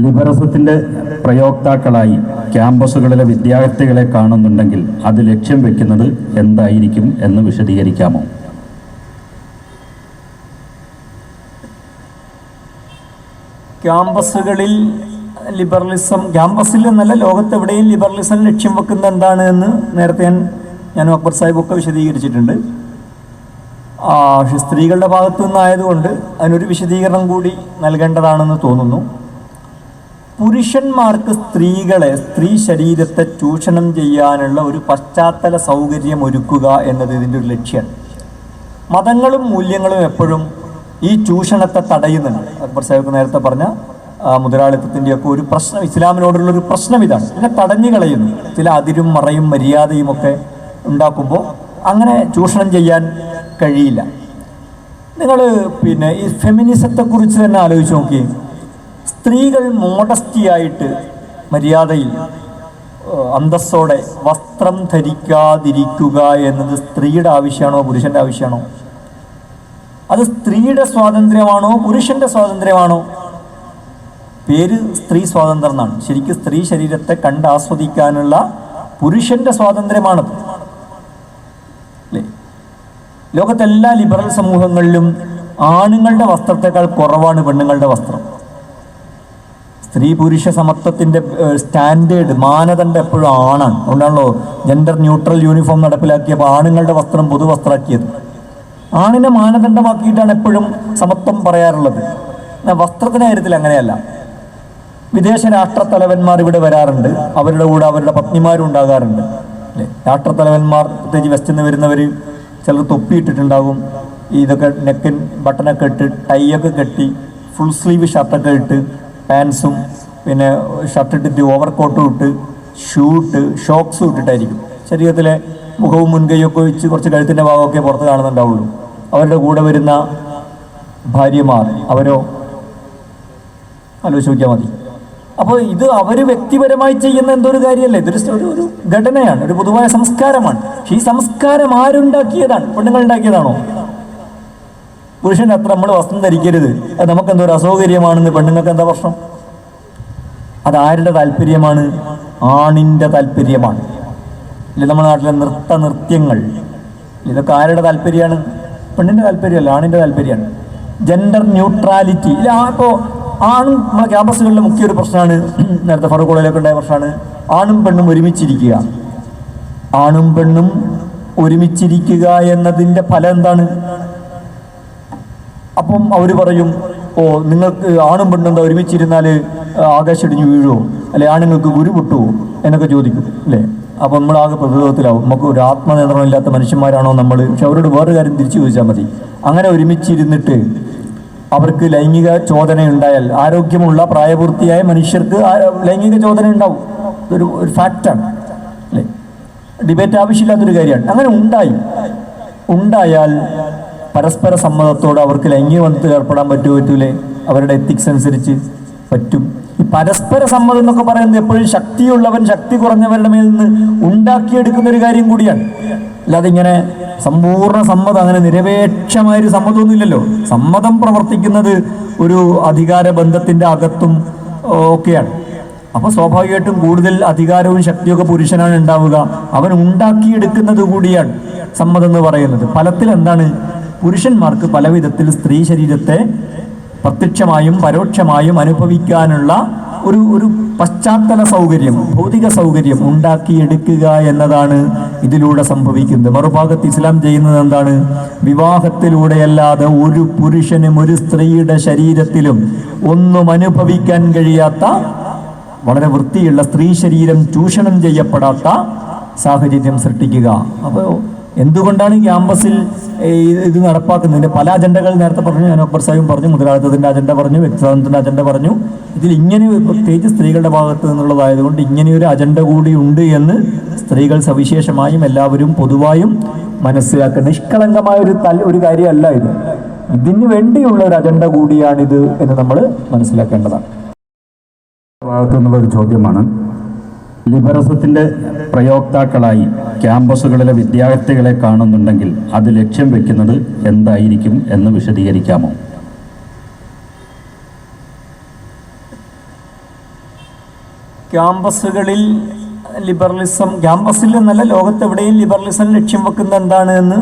ലിബറസത്തിന്റെ പ്രയോക്താക്കളായി ക്യാമ്പസുകളിലെ വിദ്യാർത്ഥികളെ കാണുന്നുണ്ടെങ്കിൽ അത് ലക്ഷ്യം വെക്കുന്നത് എന്തായിരിക്കും എന്ന് വിശദീകരിക്കാമോ? ക്യാമ്പസുകളിൽ ലിബറലിസം ക്യാമ്പസിൽ എന്നല്ല ലോകത്തെവിടെയും ലിബറലിസം ലക്ഷ്യം വെക്കുന്നത് എന്താണ് എന്ന് നേരത്തെ ഞാൻ അക്ബർ സാഹിബ് ഒക്കെ വിശദീകരിച്ചിട്ടുണ്ട് സ്ത്രീകളുടെ ഭാഗത്തു നിന്നായതുകൊണ്ട് അതിനൊരു വിശദീകരണം കൂടി നൽകേണ്ടതാണെന്ന് തോന്നുന്നു. പുരുഷന്മാർക്ക് സ്ത്രീകളെ സ്ത്രീ ശരീരത്തെ ചൂഷണം ചെയ്യാനുള്ള ഒരു പശ്ചാത്തല സൗകര്യം ഒരുക്കുക എന്നത് ഇതിന്റെ ഒരു ലക്ഷ്യമാണ് മതങ്ങളും മൂല്യങ്ങളും എപ്പോഴും ഈ ചൂഷണത്തെ തടയുന്നുണ്ട്. അക്ബർ സാഹിബ് നേരത്തെ പറഞ്ഞ മുതലാളിത്തത്തിന്റെ മുതലാളിത്തത്തിന്റെയൊക്കെ ഒരു പ്രശ്നം ഇസ്ലാമിനോടുള്ള ഒരു പ്രശ്നം ഇതാണ്. ഇതിനെ തടഞ്ഞു കളയുന്നു. ചില അതിരും മറയും മര്യാദയും ഒക്കെ ഉണ്ടാക്കുമ്പോൾ അങ്ങനെ ചൂഷണം ചെയ്യാൻ കഴിയില്ല. നിങ്ങൾ പിന്നെ ഈ ഫെമിനിസത്തെക്കുറിച്ച് തന്നെ ആലോചിച്ച് നോക്കി സ്ത്രീകൾ മോഡസ്റ്റിയായിട്ട് മര്യാദയിൽ അന്തസ്സോടെ വസ്ത്രം ധരിക്കാതിരിക്കുക എന്നത് സ്ത്രീയുടെ ആവശ്യമാണോ പുരുഷന്റെ ആവശ്യമാണോ? അത് സ്ത്രീയുടെ സ്വാതന്ത്ര്യമാണോ പുരുഷന്റെ സ്വാതന്ത്ര്യമാണോ? പേര് സ്ത്രീ സ്വാതന്ത്ര്യം എന്നാണ്. ശരിക്കും സ്ത്രീ ശരീരത്തെ കണ്ട് ആസ്വദിക്കാനുള്ള പുരുഷന്റെ സ്വാതന്ത്ര്യമാണത്. അല്ലേ? ലോകത്തെല്ലാ ലിബറൽ സമൂഹങ്ങളിലും ആണുങ്ങളുടെ വസ്ത്രത്തെക്കാൾ കുറവാണ് പെണ്ണുങ്ങളുടെ വസ്ത്രം. സ്ത്രീ പുരുഷ സമത്വത്തിന്റെ സ്റ്റാൻഡേർഡ് മാനദണ്ഡം എപ്പോഴും ആണാണ്. അതുകൊണ്ടാണല്ലോ ജെൻഡർ ന്യൂട്രൽ യൂണിഫോം നടപ്പിലാക്കിയപ്പോൾ ആണുങ്ങളുടെ വസ്ത്രം പൊതുവസ്ത്രമാക്കിയത് ആണിനെ മാനദണ്ഡമാക്കിയിട്ടാണ് എപ്പോഴും സമത്വം പറയാറുള്ളത്. എന്നാൽ വസ്ത്രത്തിന്റെ കാര്യത്തിൽ അങ്ങനെയല്ല. വിദേശ രാഷ്ട്രത്തലവന്മാർ ഇവിടെ വരാറുണ്ട്. അവരുടെ കൂടെ അവരുടെ പത്നിമാരും ഉണ്ടാകാറുണ്ട്. അല്ലേ? രാഷ്ട്രത്തലവന്മാർ പ്രത്യേകിച്ച് വെസ്റ്റിൽ നിന്ന് വരുന്നവർ ചിലർ തൊപ്പിയിട്ടിട്ടുണ്ടാകും ഇതൊക്കെ നെക്കൻ ബട്ടനൊക്കെ ഇട്ട് ടൈയൊക്കെ കെട്ടി ഫുൾ സ്ലീവ് ഷർട്ടൊക്കെ ഇട്ട് പാൻസും പിന്നെ ഷർട്ട് ഇട്ടിട്ട് ഓവർ കോട്ടും ഇട്ട് ഷൂ ഇട്ട് ഷോക്സും ഇട്ടിട്ടായിരിക്കും. ശരീരത്തിലെ മുഖവും മുൻകൈയൊക്കെ വെച്ച് കുറച്ച് കഴുത്തിന്റെ ഭാഗമൊക്കെ പുറത്ത് കാണുന്നുണ്ടാവുള്ളൂ. അവരുടെ കൂടെ വരുന്ന ഭാര്യമാർ അവരോ? ആലോചിച്ച് നോക്കിയാൽ മതി. അപ്പോൾ ഇത് അവർ വ്യക്തിപരമായി ചെയ്യുന്ന എന്തോ ഒരു കാര്യമല്ല? ഇതൊരു ഒരു ഘടനയാണ് ഒരു പൊതുവായ സംസ്കാരമാണ്. പക്ഷേ ഈ സംസ്കാരം ആരുണ്ടാക്കിയതാണ്? പെണ്ണുങ്ങൾ ഉണ്ടാക്കിയതാണോ? പുരുഷൻ അത്ര നമ്മൾ വസ്ത്രം ധരിക്കരുത്. അത് നമുക്ക് എന്തോ ഒരു അസൗകര്യമാണെന്ന് പെണ്ണുങ്ങൾക്ക് എന്താ പ്രശ്നം? അത് ആരുടെ താല്പര്യമാണ്? ആണിന്റെ താല്പര്യമാണ്. ഇല്ല നമ്മുടെ നാട്ടിലെ നൃത്ത നൃത്യങ്ങൾ. ഇതൊക്കെ ആരുടെ താല്പര്യമാണ്? പെണ്ണിന്റെ താല്പര്യമല്ല ആണിന്റെ താല്പര്യമാണ്. ജെൻഡർ ന്യൂട്രാലിറ്റി ഇല്ല ഇപ്പോൾ ആണും നമ്മുടെ ക്യാമ്പസുകളിലെ മുഖ്യ ഒരു പ്രശ്നമാണ്. നേരത്തെ ഫറൂഖ് കോളേജിലൊക്കെ ഉണ്ടായ പ്രശ്നമാണ്. ആണും പെണ്ണും ഒരുമിച്ചിരിക്കുക. ആണും പെണ്ണും ഒരുമിച്ചിരിക്കുക എന്നതിന്റെ ഫലം എന്താണ്? അപ്പം അവർ പറയും ഓ നിങ്ങൾക്ക് ആണും പെണ്ണും ഒരുമിച്ചിരുന്നാൽ ആകാശം ഇടിഞ്ഞു വീഴുമോ അല്ലെ ആണുങ്ങൾക്ക് ഗുരു എന്നൊക്കെ ചോദിക്കും അല്ലേ? നമ്മൾ നമ്മളാകെ പ്രതിരോധത്തിലാവും. നമുക്ക് ഒരു ആത്മനിയന്ത്രണം ഇല്ലാത്ത മനുഷ്യന്മാരാണോ നമ്മൾ പക്ഷെ അവരോട് വേറൊരു കാര്യം തിരിച്ചു ചോദിച്ചാൽ മതി. അങ്ങനെ ഒരുമിച്ചിരുന്നിട്ട് അവർക്ക് ലൈംഗിക ചോദന ഉണ്ടായാൽ ആരോഗ്യമുള്ള പ്രായപൂർത്തിയായ മനുഷ്യർക്ക് ലൈംഗിക ചോദന ഉണ്ടാവും. ഇതൊരു ഒരു ഫാക്റ്റാണ് അല്ലേ? ഡിബേറ്റ് ആവശ്യമില്ലാത്തൊരു കാര്യമാണ്. അങ്ങനെ ഉണ്ടായി. ഉണ്ടായാൽ പരസ്പര സമ്മതത്തോടെ അവർക്ക് ലൈംഗികബന്ധത്തിൽ ഏർപ്പെടാൻ പറ്റുമോ പറ്റൂലേ? അവരുടെ എത്തിക്സ് അനുസരിച്ച് പറ്റും. ഈ പരസ്പര സമ്മതം എന്നൊക്കെ പറയുന്നത് എപ്പോഴും ശക്തിയുള്ളവൻ ശക്തി കുറഞ്ഞവരുടെ മേൽ നിന്ന് ഉണ്ടാക്കിയെടുക്കുന്ന ഒരു കാര്യം കൂടിയാണ്. അല്ലാതെ ഇങ്ങനെ സമ്പൂർണ സമ്മതം അങ്ങനെ നിരപേക്ഷമായൊരു സമ്മതമൊന്നുമില്ലല്ലോ. സമ്മതം പ്രവർത്തിക്കുന്നത് ഒരു അധികാര ബന്ധത്തിന്റെ അകത്തും ഒക്കെയാണ്. അപ്പൊ സ്വാഭാവികമായിട്ടും കൂടുതൽ അധികാരവും ശക്തിയൊക്കെ പുരുഷനാണ് ഉണ്ടാവുക. അവൻ ഉണ്ടാക്കിയെടുക്കുന്നത് കൂടിയാണ് സമ്മതം എന്ന് പറയുന്നത്. ഫലത്തിൽ എന്താണ്? പുരുഷന്മാർക്ക് പല വിധത്തിൽ സ്ത്രീ ശരീരത്തെ പ്രത്യക്ഷമായും പരോക്ഷമായും അനുഭവിക്കാനുള്ള ഒരു ഒരു പശ്ചാത്തല സൗകര്യം ഭൗതിക സൗകര്യം ഉണ്ടാക്കിയെടുക്കുക എന്നതാണ് ഇതിലൂടെ സംഭവിക്കുന്നത്. മറുഭാഗത്ത് ഇസ്ലാം ചെയ്യുന്നത് എന്താണ്? വിവാഹത്തിലൂടെയല്ലാതെ ഒരു പുരുഷനും ഒരു സ്ത്രീയുടെ ശരീരത്തിലും ഒന്നും അനുഭവിക്കാൻ കഴിയാത്ത വളരെ വൃത്തിയുള്ള സ്ത്രീ ശരീരം ചൂഷണം ചെയ്യപ്പെടാത്ത സാഹചര്യം സൃഷ്ടിക്കുക. അപ്പോൾ എന്തുകൊണ്ടാണ് ക്യാമ്പസിൽ ഇത് നടപ്പാക്കുന്നത്? പല അജണ്ടകൾ നേരത്തെ പറഞ്ഞു ഞാൻ അക്ബർ സാഹിബും പറഞ്ഞു മുതലാളിത്തത്തിന്റെ അജണ്ട പറഞ്ഞു വ്യക്തിസ്വാതന്ത്ര്യത്തിന്റെ അജണ്ട പറഞ്ഞു. ഇതിൽ ഇങ്ങനെ പ്രത്യേകിച്ച് സ്ത്രീകളുടെ ഭാഗത്ത് നിന്നുള്ളതായതുകൊണ്ട് ഇങ്ങനെയൊരു അജണ്ട കൂടി ഉണ്ട് എന്ന് സ്ത്രീകൾ സവിശേഷമായും എല്ലാവരും പൊതുവായും മനസ്സിലാക്കുക. നിഷ്കളങ്കമായ ഒരു തൽ ഒരു കാര്യമല്ല ഇത്. ഇതിന് വേണ്ടിയുള്ള ഒരു അജണ്ട കൂടിയാണിത് എന്ന് നമ്മൾ മനസ്സിലാക്കേണ്ടതാണ്. ഭാഗത്തു നിന്നുള്ള ഒരു ചോദ്യമാണ്. ലിബറസത്തിന്റെ പ്രയോക്താക്കളായി ക്യാമ്പസുകളിലെ വിദ്യാർത്ഥികളെ കാണുന്നുണ്ടെങ്കിൽ അത് ലക്ഷ്യം വെക്കുന്നത് എന്തായിരിക്കും എന്ന് വിശദീകരിക്കാമോ? ക്യാമ്പസുകളിൽ ലിബറലിസം ക്യാമ്പസിൽ എന്നല്ല ലോകത്തെവിടെയും ലിബറലിസം ലക്ഷ്യം വെക്കുന്നത് എന്താണ് എന്ന്